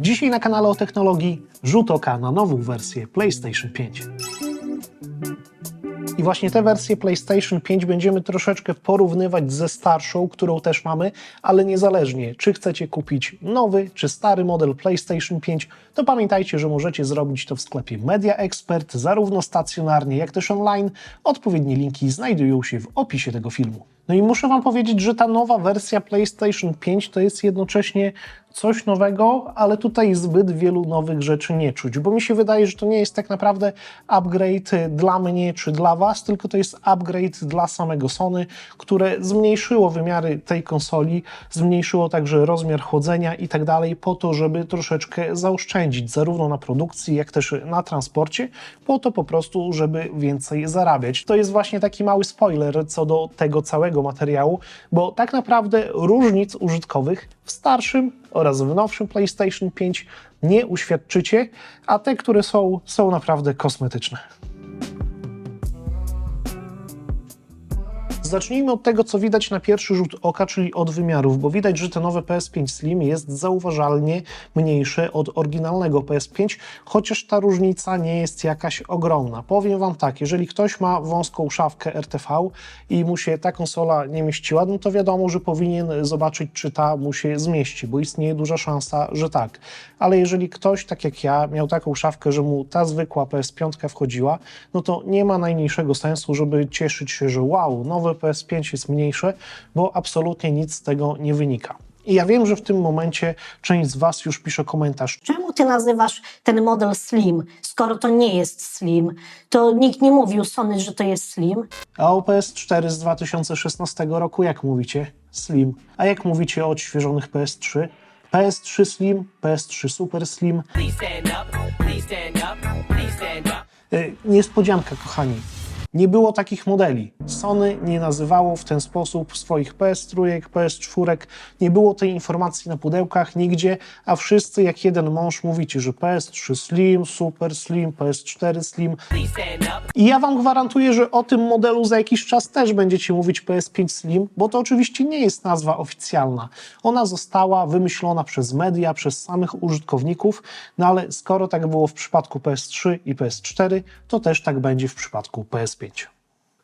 Dzisiaj na kanale o technologii rzut oka na nową wersję PlayStation 5. I właśnie tę wersję PlayStation 5 będziemy troszeczkę porównywać ze starszą, którą też mamy, ale niezależnie, czy chcecie kupić nowy czy stary model PlayStation 5, to pamiętajcie, że możecie zrobić to w sklepie Media Expert, zarówno stacjonarnie, jak też online. Odpowiednie linki znajdują się w opisie tego filmu. No i muszę Wam powiedzieć, że ta nowa wersja PlayStation 5 to jest jednocześnie coś nowego, ale tutaj zbyt wielu nowych rzeczy nie czuć, bo mi się wydaje, że to nie jest tak naprawdę upgrade dla mnie czy dla Was, tylko to jest upgrade dla samego Sony, które zmniejszyło wymiary tej konsoli, zmniejszyło także rozmiar chłodzenia i tak dalej, po to, żeby troszeczkę zaoszczędzić zarówno na produkcji, jak też na transporcie, po to po prostu, żeby więcej zarabiać. To jest właśnie taki mały spoiler co do tego całego materiału, bo tak naprawdę różnic użytkowych w starszym oraz w nowszym PlayStation 5 nie uświadczycie, a te, które są, są naprawdę kosmetyczne. Zacznijmy od tego, co widać na pierwszy rzut oka, czyli od wymiarów, bo widać, że te nowe PS5 Slim jest zauważalnie mniejsze od oryginalnego PS5, chociaż ta różnica nie jest jakaś ogromna. Powiem Wam tak, jeżeli ktoś ma wąską szafkę RTV i mu się ta konsola nie mieściła, no to wiadomo, że powinien zobaczyć, czy ta mu się zmieści, bo istnieje duża szansa, że tak. Ale jeżeli ktoś, tak jak ja, miał taką szafkę, że mu ta zwykła PS5 wchodziła, no to nie ma najmniejszego sensu, żeby cieszyć się, że wow, nowe PS5 jest mniejsze, bo absolutnie nic z tego nie wynika. I ja wiem, że w tym momencie część z Was już pisze komentarz. Czemu ty nazywasz ten model Slim, skoro to nie jest Slim? To nikt nie mówił Sony, że to jest Slim. A o PS4 z 2016 roku jak mówicie? Slim. A jak mówicie o odświeżonych PS3? PS3 Slim, PS3 Super Slim. Please stand up. Please stand up. Please stand up. Y, Niespodzianka, kochani. Nie było takich modeli. Sony nie nazywało w ten sposób swoich PS3, PS4. Nie było tej informacji na pudełkach nigdzie, a wszyscy jak jeden mąż mówicie, że PS3 Slim, Super Slim, PS4 Slim. I ja Wam gwarantuję, że o tym modelu za jakiś czas też będziecie mówić PS5 Slim, bo to oczywiście nie jest nazwa oficjalna. Ona została wymyślona przez media, przez samych użytkowników, no ale skoro tak było w przypadku PS3 i PS4, to też tak będzie w przypadku PS5.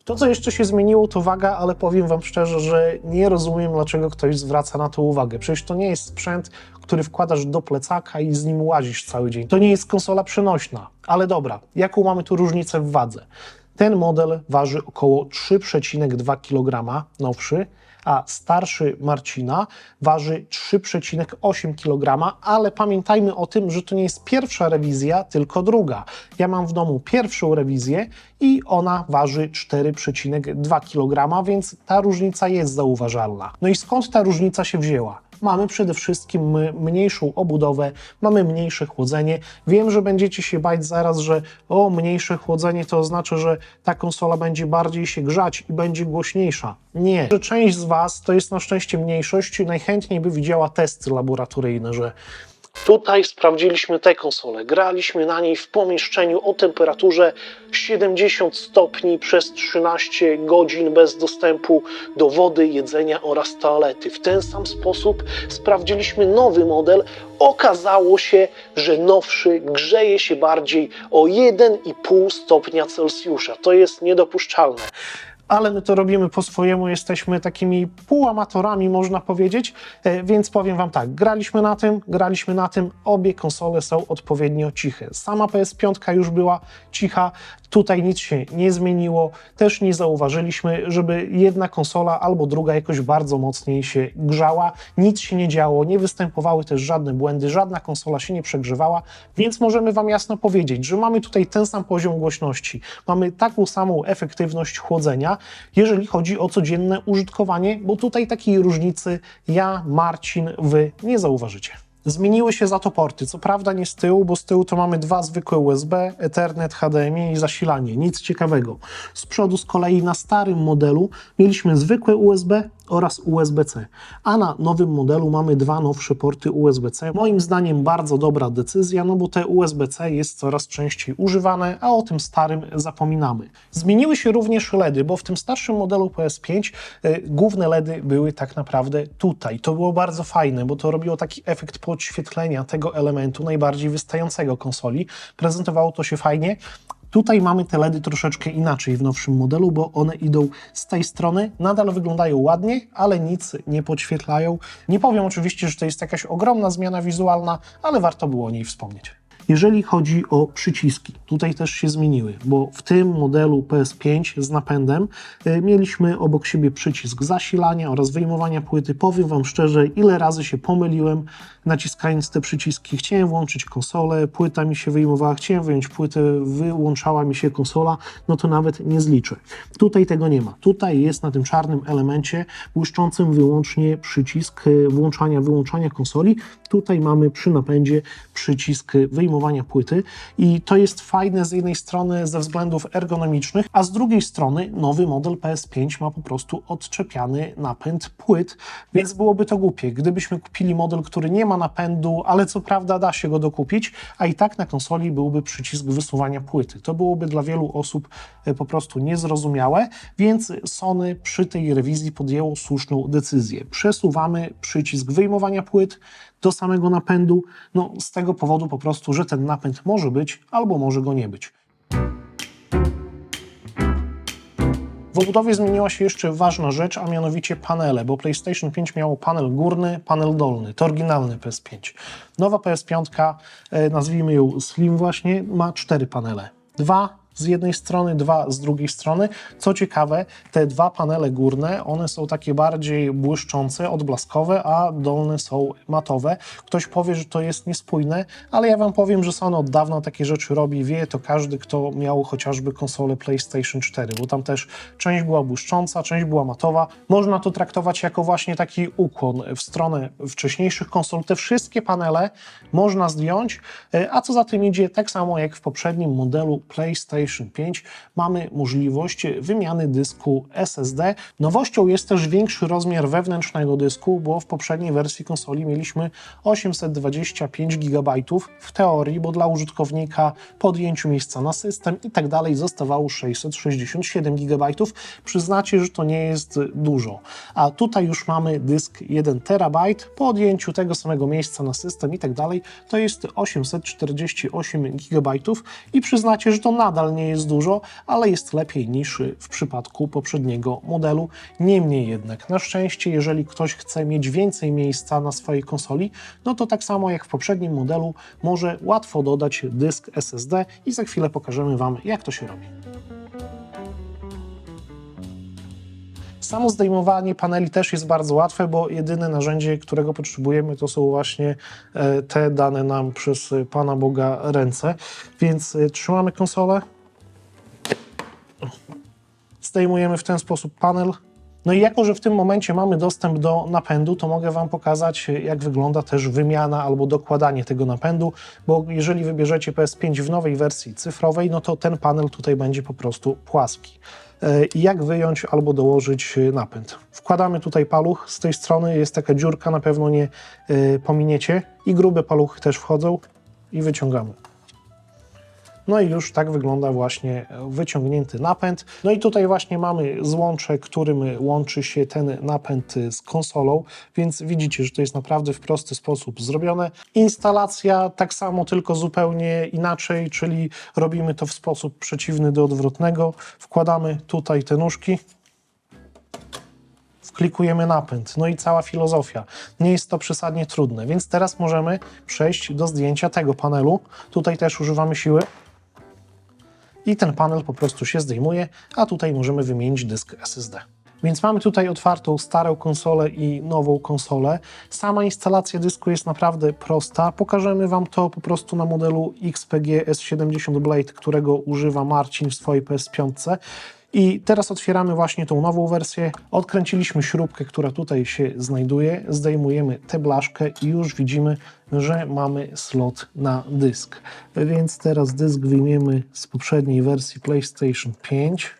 To, co jeszcze się zmieniło, to waga, ale powiem Wam szczerze, że nie rozumiem, dlaczego ktoś zwraca na to uwagę. Przecież to nie jest sprzęt, który wkładasz do plecaka i z nim łazisz cały dzień. To nie jest konsola przenośna. Ale dobra, jaką mamy tu różnicę w wadze? Ten model waży około 3,2 kg nowszy, a starszy Marcina waży 3,8 kg, ale pamiętajmy o tym, że to nie jest pierwsza rewizja, tylko druga. Ja mam w domu pierwszą rewizję i ona waży 4,2 kg, więc ta różnica jest zauważalna. No i skąd ta różnica się wzięła? Mamy przede wszystkim mniejszą obudowę, mamy mniejsze chłodzenie. Wiem, że będziecie się bać zaraz, że o, mniejsze chłodzenie to oznacza, że ta konsola będzie bardziej się grzać i będzie głośniejsza. Nie. Że część z Was, to jest na szczęście mniejszość, najchętniej by widziała testy laboratoryjne, że Tutaj sprawdziliśmy tę konsolę. Graliśmy na niej w pomieszczeniu o temperaturze 70 stopni przez 13 godzin bez dostępu do wody, jedzenia oraz toalety. W ten sam sposób sprawdziliśmy nowy model. Okazało się, że nowszy grzeje się bardziej o 1,5 stopnia Celsjusza. To jest niedopuszczalne ale my to robimy po swojemu, jesteśmy takimi półamatorami, można powiedzieć, E, więc powiem Wam tak, graliśmy na tym, graliśmy na tym, obie konsole są odpowiednio ciche. Sama PS5 już była cicha, tutaj nic się nie zmieniło, też nie zauważyliśmy, żeby jedna konsola albo druga jakoś bardzo mocniej się grzała, nic się nie działo, nie występowały też żadne błędy, żadna konsola się nie przegrzewała, więc możemy Wam jasno powiedzieć, że mamy tutaj ten sam poziom głośności, mamy taką samą efektywność chłodzenia, jeżeli chodzi o codzienne użytkowanie, bo tutaj takiej różnicy ja, Marcin, Wy nie zauważycie. Zmieniły się za to porty. Co prawda nie z tyłu, bo z tyłu to mamy dwa zwykłe USB, Ethernet, HDMI i zasilanie. Nic ciekawego. Z przodu z kolei na starym modelu mieliśmy zwykłe USB oraz USB-C. A na nowym modelu mamy dwa nowsze porty USB-C. Moim zdaniem bardzo dobra decyzja, no bo te USB-C jest coraz częściej używane, a o tym starym zapominamy. Zmieniły się również LEDy, bo w tym starszym modelu PS5 e, główne LEDy były tak naprawdę tutaj. To było bardzo fajne, bo to robiło taki efekt podświetlenia tego elementu najbardziej wystającego konsoli. Prezentowało to się fajnie. Tutaj mamy te LEDy troszeczkę inaczej w nowszym modelu, bo one idą z tej strony, nadal wyglądają ładnie, ale nic nie podświetlają. Nie powiem oczywiście, że to jest jakaś ogromna zmiana wizualna, ale warto było o niej wspomnieć. Jeżeli chodzi o przyciski, tutaj też się zmieniły, bo w tym modelu PS5 z napędem y, mieliśmy obok siebie przycisk zasilania oraz wyjmowania płyty. Powiem Wam szczerze, ile razy się pomyliłem naciskając te przyciski. Chciałem włączyć konsolę, płyta mi się wyjmowała, chciałem wyjąć płytę, wyłączała mi się konsola, no to nawet nie zliczę. Tutaj tego nie ma. Tutaj jest na tym czarnym elemencie błyszczącym wyłącznie przycisk y, włączania, wyłączania konsoli. Tutaj mamy przy napędzie przycisk wyjmowania płyty i to jest fajne z jednej strony ze względów ergonomicznych, a z drugiej strony nowy model PS5 ma po prostu odczepiany napęd płyt, więc byłoby to głupie, gdybyśmy kupili model, który nie ma napędu, ale co prawda da się go dokupić, a i tak na konsoli byłby przycisk wysuwania płyty. To byłoby dla wielu osób e, po prostu niezrozumiałe, więc Sony przy tej rewizji podjęło słuszną decyzję. Przesuwamy przycisk wyjmowania płyt do samego napędu, no z tego powodu po prostu, że ten napęd może być albo może go nie być. W obudowie zmieniła się jeszcze ważna rzecz, a mianowicie panele, bo PlayStation 5 miało panel górny, panel dolny. To oryginalny PS5. Nowa PS5, e, nazwijmy ją Slim właśnie, ma cztery panele. Dwa z jednej strony, dwa z drugiej strony. Co ciekawe, te dwa panele górne, one są takie bardziej błyszczące, odblaskowe, a dolne są matowe. Ktoś powie, że to jest niespójne, ale ja Wam powiem, że Sony od dawna takie rzeczy robi. Wie to każdy, kto miał chociażby konsolę PlayStation 4, bo tam też część była błyszcząca, część była matowa. Można to traktować jako właśnie taki ukłon w stronę wcześniejszych konsol. Te wszystkie panele można zdjąć, e, a co za tym idzie, tak samo jak w poprzednim modelu PlayStation 5 mamy możliwość wymiany dysku SSD. Nowością jest też większy rozmiar wewnętrznego dysku, bo w poprzedniej wersji konsoli mieliśmy 825 GB w teorii, bo dla użytkownika po odjęciu miejsca na system i tak dalej zostawało 667 GB. Przyznacie, że to nie jest dużo. A tutaj już mamy dysk 1 TB po odjęciu tego samego miejsca na system i tak dalej, to jest 848 GB i przyznacie, że to nadal nie jest dużo, ale jest lepiej niż w przypadku poprzedniego modelu. Niemniej jednak, na szczęście, jeżeli ktoś chce mieć więcej miejsca na swojej konsoli, no to tak samo jak w poprzednim modelu może łatwo dodać dysk SSD i za chwilę pokażemy Wam, jak to się robi. Samo zdejmowanie paneli też jest bardzo łatwe, bo jedyne narzędzie, którego potrzebujemy, to są właśnie e, te dane nam przez Pana Boga ręce. Więc e, trzymamy konsolę, zdejmujemy w ten sposób panel. No i jako, że w tym momencie mamy dostęp do napędu, to mogę Wam pokazać, jak wygląda też wymiana albo dokładanie tego napędu, bo jeżeli wybierzecie PS5 w nowej wersji cyfrowej, no to ten panel tutaj będzie po prostu płaski. E, jak wyjąć albo dołożyć e, napęd? Wkładamy tutaj paluch, z tej strony jest taka dziurka, na pewno nie e, pominiecie i grube paluchy też wchodzą i wyciągamy. No i już tak wygląda właśnie wyciągnięty napęd. No i tutaj właśnie mamy złącze, którym łączy się ten napęd z konsolą, więc widzicie, że to jest naprawdę w prosty sposób zrobione. Instalacja tak samo, tylko zupełnie inaczej, czyli robimy to w sposób przeciwny do odwrotnego. Wkładamy tutaj te nóżki, wklikujemy napęd. No i cała filozofia. Nie jest to przesadnie trudne, więc teraz możemy przejść do zdjęcia tego panelu. Tutaj też używamy siły i ten panel po prostu się zdejmuje, a tutaj możemy wymienić dysk SSD. Więc mamy tutaj otwartą starą konsolę i nową konsolę. Sama instalacja dysku jest naprawdę prosta. Pokażemy Wam to po prostu na modelu XPG S70 Blade, którego używa Marcin w swojej PS5. I teraz otwieramy właśnie tą nową wersję. Odkręciliśmy śrubkę, która tutaj się znajduje, zdejmujemy tę blaszkę i już widzimy, że mamy slot na dysk. Więc teraz dysk wyjmiemy z poprzedniej wersji PlayStation 5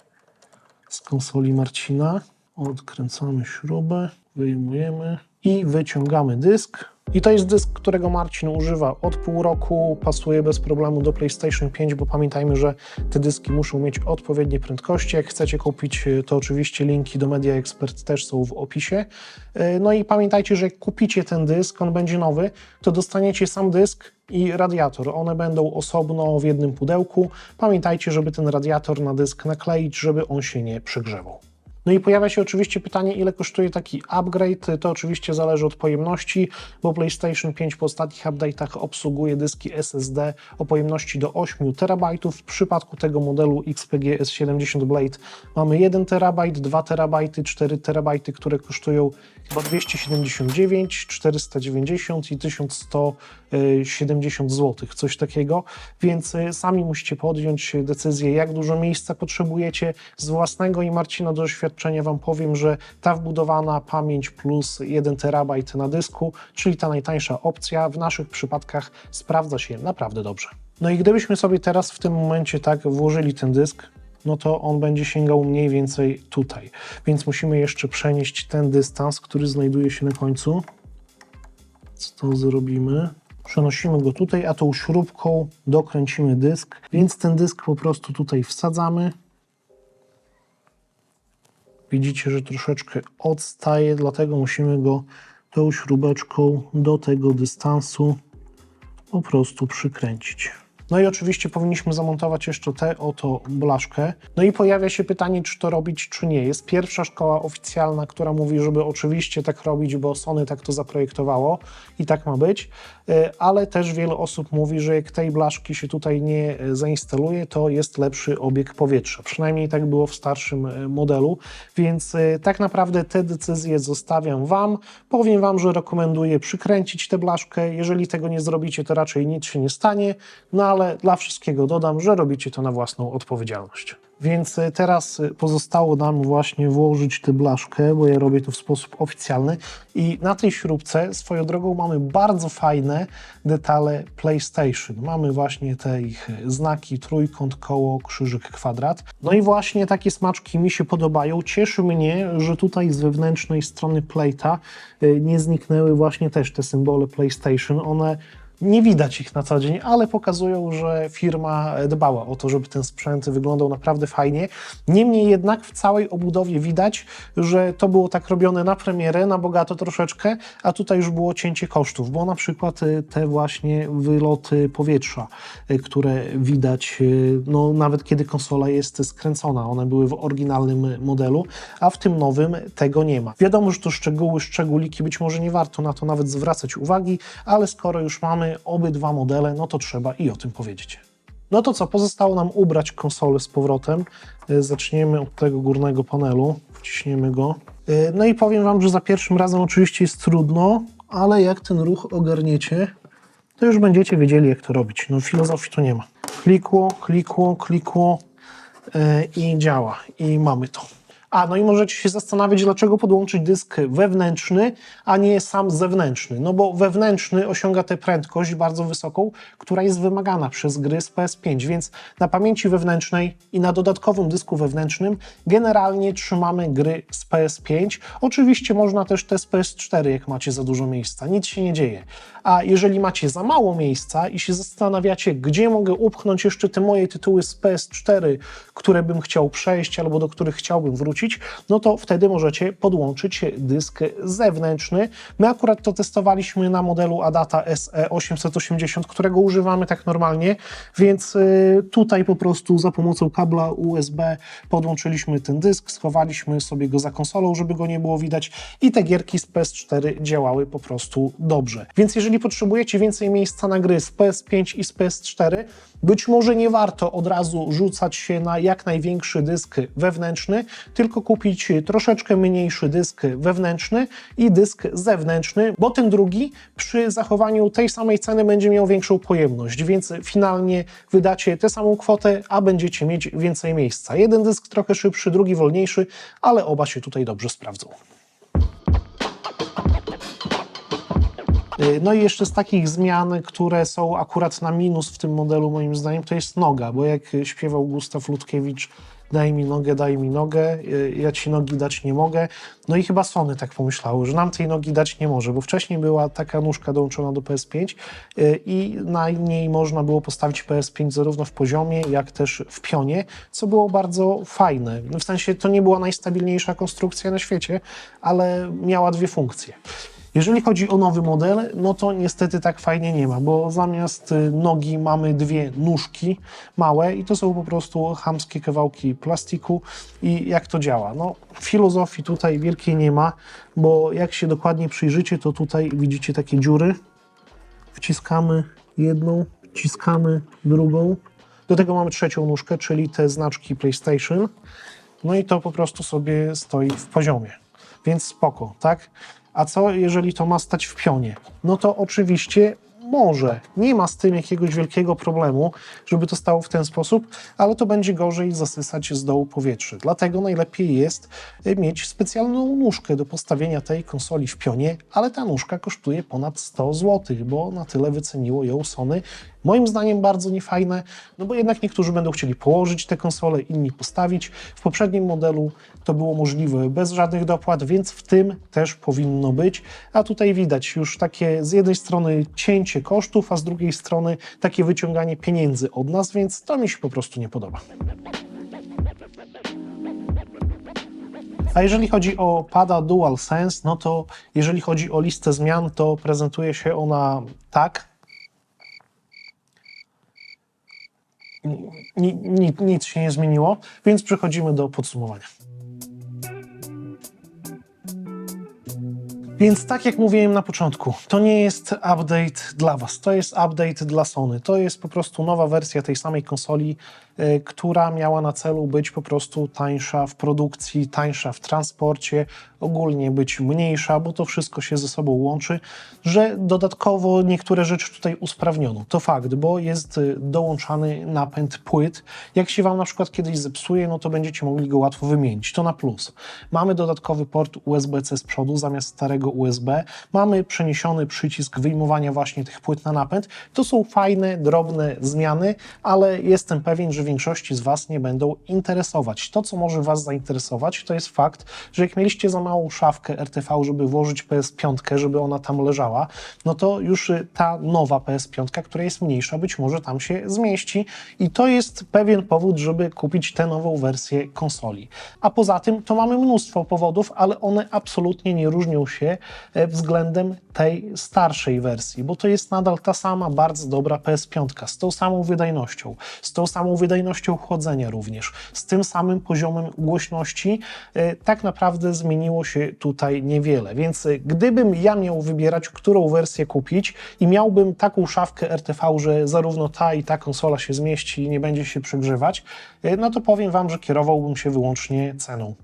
z konsoli Marcina. Odkręcamy śrubę, wyjmujemy i wyciągamy dysk. I to jest dysk, którego Marcin używa od pół roku, pasuje bez problemu do PlayStation 5, bo pamiętajmy, że te dyski muszą mieć odpowiednie prędkości. Jak chcecie kupić, y, to oczywiście linki do Media Expert też są w opisie. Y, No i pamiętajcie, że jak kupicie ten dysk, on będzie nowy, to dostaniecie sam dysk i radiator. One będą osobno w jednym pudełku. Pamiętajcie, żeby ten radiator na dysk nakleić, żeby on się nie przegrzewał. No i pojawia się oczywiście pytanie, ile kosztuje taki upgrade. To oczywiście zależy od pojemności, bo PlayStation 5 po ostatnich update'ach obsługuje dyski SSD o pojemności do 8 TB. W przypadku tego modelu XPG S70 Blade mamy 1 TB, 2 TB, 4 TB, które kosztują chyba 279, 490 i 1170 zł, coś takiego. Więc y, sami musicie podjąć decyzję, jak dużo miejsca potrzebujecie. Z własnego i Marcina doświadczenia Wam powiem, że ta wbudowana pamięć plus 1 terabajt na dysku, czyli ta najtańsza opcja, w naszych przypadkach sprawdza się naprawdę dobrze. No i gdybyśmy sobie teraz w tym momencie tak włożyli ten dysk, no to on będzie sięgał mniej więcej tutaj. Więc musimy jeszcze przenieść ten dystans, który znajduje się na końcu. Co to zrobimy? Przenosimy go tutaj, a tą śrubką dokręcimy dysk, więc ten dysk po prostu tutaj wsadzamy. Widzicie, że troszeczkę odstaje, dlatego musimy go tą śrubeczką do tego dystansu po prostu przykręcić. No i oczywiście powinniśmy zamontować jeszcze tę oto blaszkę. No i pojawia się pytanie, czy to robić, czy nie. Jest pierwsza szkoła oficjalna, która mówi, żeby oczywiście tak robić, bo Sony tak to zaprojektowało i tak ma być, E, ale też wiele osób mówi, że jak tej blaszki się tutaj nie e, zainstaluje, to jest lepszy obieg powietrza. Przynajmniej tak było w starszym e, modelu, więc tak naprawdę te decyzje zostawiam Wam. Powiem Wam, że rekomenduję przykręcić tę blaszkę. Jeżeli tego nie zrobicie, to raczej nic się nie stanie, no ale dla wszystkiego dodam, że robicie to na własną odpowiedzialność. Więc e, teraz e, pozostało nam właśnie włożyć tę blaszkę, bo ja robię to w sposób oficjalny. I na tej śrubce swoją drogą mamy bardzo fajne detale PlayStation. Mamy właśnie te ich e, znaki, trójkąt, koło, krzyżyk, kwadrat. No i właśnie takie smaczki mi się podobają. Cieszy mnie, że tutaj z wewnętrznej strony plate'a e, nie zniknęły właśnie też te symbole PlayStation. One nie widać ich na co dzień, ale pokazują, że firma dbała o to, żeby ten sprzęt wyglądał naprawdę fajnie. Niemniej jednak w całej obudowie widać, że to było tak robione na premierę, na bogato troszeczkę, a tutaj już było cięcie kosztów, bo na przykład y, te właśnie wyloty powietrza, y, które widać, y, no nawet kiedy konsola jest skręcona, one były w oryginalnym modelu, a w tym nowym tego nie ma. Wiadomo, że to szczegóły, szczególiki, być może nie warto na to nawet zwracać uwagi, ale skoro już mamy obydwa modele, no to trzeba i o tym powiedzieć. No to co, pozostało nam ubrać konsolę z powrotem. Y, Zaczniemy od tego górnego panelu, wciśniemy go. Y, No i powiem Wam, że za pierwszym razem oczywiście jest trudno, ale jak ten ruch ogarniecie, to już będziecie wiedzieli, jak to robić. No filozofii tu nie ma. Klikło, klikło, klikło yy, i działa. I mamy to. A, no i możecie się zastanawiać, dlaczego podłączyć dysk wewnętrzny, a nie sam zewnętrzny. No bo wewnętrzny osiąga tę prędkość bardzo wysoką, która jest wymagana przez gry z PS5, więc na pamięci wewnętrznej i na dodatkowym dysku wewnętrznym generalnie trzymamy gry z PS5. Oczywiście można też te z PS4, jak macie za dużo miejsca, nic się nie dzieje. A jeżeli macie za mało miejsca i się zastanawiacie, gdzie mogę upchnąć jeszcze te moje tytuły z PS4, które bym chciał przejść albo do których chciałbym wrócić, no to wtedy możecie podłączyć dysk zewnętrzny. My akurat to testowaliśmy na modelu Adata E SE880, którego używamy tak normalnie, więc y, tutaj po prostu za pomocą kabla USB podłączyliśmy ten dysk, schowaliśmy sobie go za konsolą, żeby go nie było widać i te gierki z PS4 działały po prostu dobrze. Więc jeżeli potrzebujecie więcej miejsca na gry z PS5 i z PS4, być może nie warto od razu rzucać się na jak największy dysk wewnętrzny, tylko kupić troszeczkę mniejszy dysk wewnętrzny i dysk zewnętrzny, bo ten drugi przy zachowaniu tej samej ceny będzie miał większą pojemność, więc finalnie wydacie tę samą kwotę, a będziecie mieć więcej miejsca. Jeden dysk trochę szybszy, drugi wolniejszy, ale oba się tutaj dobrze sprawdzą. Y, No i jeszcze z takich zmian, które są akurat na minus w tym modelu moim zdaniem, to jest noga, bo jak śpiewał Gustaw Ludkiewicz, daj mi nogę, daj mi nogę, y, ja ci nogi dać nie mogę. No i chyba Sony tak pomyślały, że nam tej nogi dać nie może, bo wcześniej była taka nóżka dołączona do PS5 y, i na niej można było postawić PS5 zarówno w poziomie, jak też w pionie, co było bardzo fajne. W sensie to nie była najstabilniejsza konstrukcja na świecie, ale miała dwie funkcje. Jeżeli chodzi o nowy model, no to niestety tak fajnie nie ma, bo zamiast y, nogi mamy dwie nóżki małe i to są po prostu chamskie kawałki plastiku. I jak to działa? No, filozofii tutaj wielkiej nie ma, bo jak się dokładnie przyjrzycie, to tutaj widzicie takie dziury. Wciskamy jedną, wciskamy drugą. Do tego mamy trzecią nóżkę, czyli te znaczki PlayStation. No i to po prostu sobie stoi w poziomie. Więc spoko, tak? A co jeżeli to ma stać w pionie? No to oczywiście może. Nie ma z tym jakiegoś wielkiego problemu, żeby to stało w ten sposób, ale to będzie gorzej zasysać z dołu powietrze. Dlatego najlepiej jest y, mieć specjalną nóżkę do postawienia tej konsoli w pionie, ale ta nóżka kosztuje ponad 100 zł, bo na tyle wyceniło ją Sony. Moim zdaniem bardzo niefajne, no bo jednak niektórzy będą chcieli położyć te konsole, inni postawić. W poprzednim modelu to było możliwe bez żadnych dopłat, więc w tym też powinno być. A tutaj widać już takie z jednej strony cięcie kosztów, a z drugiej strony takie wyciąganie pieniędzy od nas, więc to mi się po prostu nie podoba. A jeżeli chodzi o pada DualSense, no to jeżeli chodzi o listę zmian, to prezentuje się ona tak. Ni, ni, nic się nie zmieniło, więc przechodzimy do podsumowania. Więc tak jak mówiłem na początku, to nie jest update dla Was, to jest update dla Sony. To jest po prostu nowa wersja tej samej konsoli, która miała na celu być po prostu tańsza w produkcji, tańsza w transporcie, ogólnie być mniejsza, bo to wszystko się ze sobą łączy, że dodatkowo niektóre rzeczy tutaj usprawniono. To fakt, bo jest y, dołączany napęd płyt. Jak się Wam na przykład kiedyś zepsuje, no to będziecie mogli go łatwo wymienić. To na plus. Mamy dodatkowy port USB-C z przodu zamiast starego USB. Mamy przeniesiony przycisk wyjmowania właśnie tych płyt na napęd. To są fajne, drobne zmiany, ale jestem pewien, że większości z Was nie będą interesować. To, co może Was zainteresować, to jest fakt, że jak mieliście za małą szafkę RTV, żeby włożyć PS5, żeby ona tam leżała, no to już y, ta nowa PS5, która jest mniejsza, być może tam się zmieści i to jest pewien powód, żeby kupić tę nową wersję konsoli. A poza tym to mamy mnóstwo powodów, ale one absolutnie nie różnią się e, względem tej starszej wersji, bo to jest nadal ta sama bardzo dobra PS5 z tą samą wydajnością, z tą samą wydajnością chłodzenia również, z tym samym poziomem głośności. E, Tak naprawdę zmieniło się tutaj niewiele, więc e, gdybym ja miał wybierać, którą wersję kupić i miałbym taką szafkę RTV, że zarówno ta i ta konsola się zmieści i nie będzie się przegrzewać, e, no to powiem Wam, że kierowałbym się wyłącznie ceną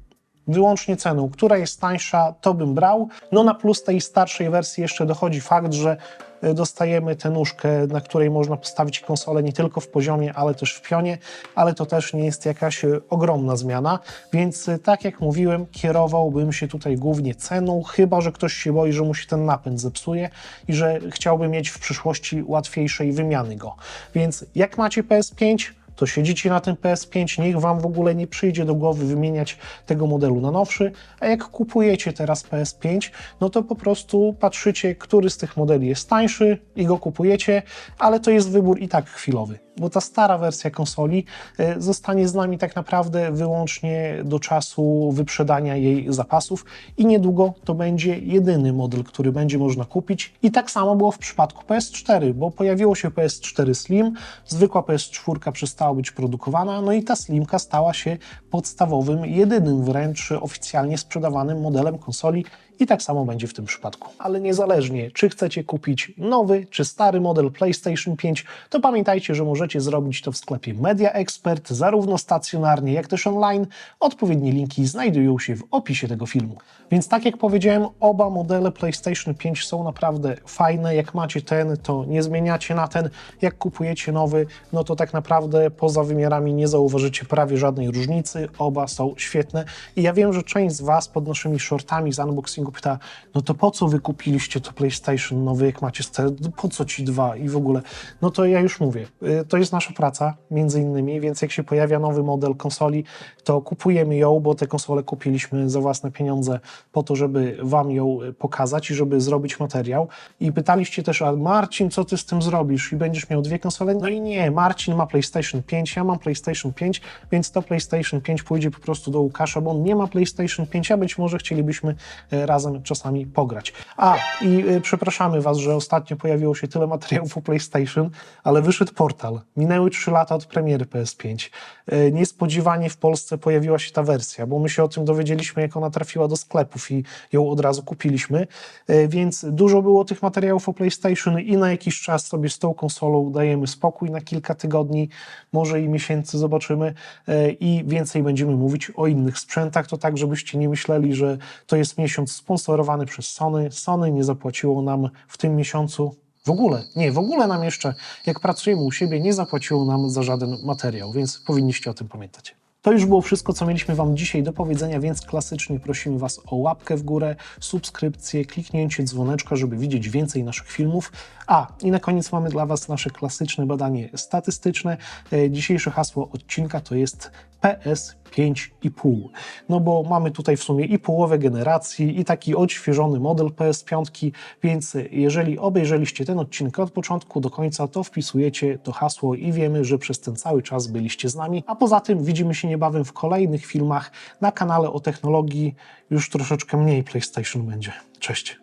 wyłącznie ceną, która jest tańsza, to bym brał. No na plus tej starszej wersji jeszcze dochodzi fakt, że y, dostajemy tę nóżkę, na której można postawić konsolę nie tylko w poziomie, ale też w pionie, ale to też nie jest jakaś y, ogromna zmiana, więc y, tak jak mówiłem, kierowałbym się tutaj głównie ceną, chyba że ktoś się boi, że mu się ten napęd zepsuje i że chciałby mieć w przyszłości łatwiejszej wymiany go. Więc jak macie PS5, to siedzicie na tym PS5, niech Wam w ogóle nie przyjdzie do głowy wymieniać tego modelu na nowszy, a jak kupujecie teraz PS5, no to po prostu patrzycie, który z tych modeli jest tańszy i go kupujecie, ale to jest wybór i tak chwilowy, bo ta stara wersja konsoli e, zostanie z nami tak naprawdę wyłącznie do czasu wyprzedania jej zapasów i niedługo to będzie jedyny model, który będzie można kupić. I tak samo było w przypadku PS4, bo pojawiło się PS4 Slim, zwykła PS4 przestała być produkowana, no i ta Slimka stała się podstawowym, jedynym wręcz oficjalnie sprzedawanym modelem konsoli i tak samo będzie w tym przypadku. Ale niezależnie, czy chcecie kupić nowy czy stary model PlayStation 5, to pamiętajcie, że możecie zrobić to w sklepie Media Expert, zarówno stacjonarnie, jak też online. Odpowiednie linki znajdują się w opisie tego filmu. Więc tak jak powiedziałem, oba modele PlayStation 5 są naprawdę fajne. Jak macie ten, to nie zmieniacie na ten. Jak kupujecie nowy, no to tak naprawdę poza wymiarami nie zauważycie prawie żadnej różnicy. Oba są świetne. I ja wiem, że część z Was pod naszymi shortami z unboxingu pyta, no to po co wy kupiliście to PlayStation nowy, jak macie No po co ci dwa i w ogóle. No to ja już mówię, y, to jest nasza praca, między innymi, więc jak się pojawia nowy model konsoli, to kupujemy ją, bo te konsole kupiliśmy za własne pieniądze po to, żeby wam ją pokazać i żeby zrobić materiał. I pytaliście też, a Marcin, co ty z tym zrobisz? I będziesz miał dwie konsole? No i nie, Marcin ma PlayStation 5, ja mam PlayStation 5, więc to PlayStation 5 pójdzie po prostu do Łukasza, bo on nie ma PlayStation 5, a być może chcielibyśmy e, razem czasami pograć. A, i e, przepraszamy was, że ostatnio pojawiło się tyle materiałów o PlayStation, ale wyszedł portal. Minęły 3 lata od premiery PS5. E, Niespodziewanie w Polsce pojawiła się ta wersja, bo my się o tym dowiedzieliśmy, jak ona trafiła do sklepów i ją od razu kupiliśmy. E, Więc dużo było tych materiałów o PlayStation i na jakiś czas sobie z tą konsolą dajemy spokój na kilka tygodni, może i miesięcy zobaczymy e, i więcej będziemy mówić o innych sprzętach. To tak, żebyście nie myśleli, że to jest miesiąc sponsorowany przez Sony. Sony nie zapłaciło nam w tym miesiącu w ogóle, nie, w ogóle nam jeszcze, jak pracujemy u siebie, nie zapłaciło nam za żaden materiał, więc powinniście o tym pamiętać. To już było wszystko, co mieliśmy Wam dzisiaj do powiedzenia, więc klasycznie prosimy Was o łapkę w górę, subskrypcję, kliknięcie dzwoneczka, żeby widzieć więcej naszych filmów. A, i na koniec mamy dla Was nasze klasyczne badanie statystyczne. E, Dzisiejsze hasło odcinka to jest PS 5,5. No bo mamy tutaj w sumie i połowę generacji, i taki odświeżony model PS5, więc jeżeli obejrzeliście ten odcinek od początku do końca, to wpisujecie to hasło i wiemy, że przez ten cały czas byliście z nami. A poza tym widzimy się niebawem w kolejnych filmach na kanale o technologii. Już troszeczkę mniej PlayStation będzie. Cześć.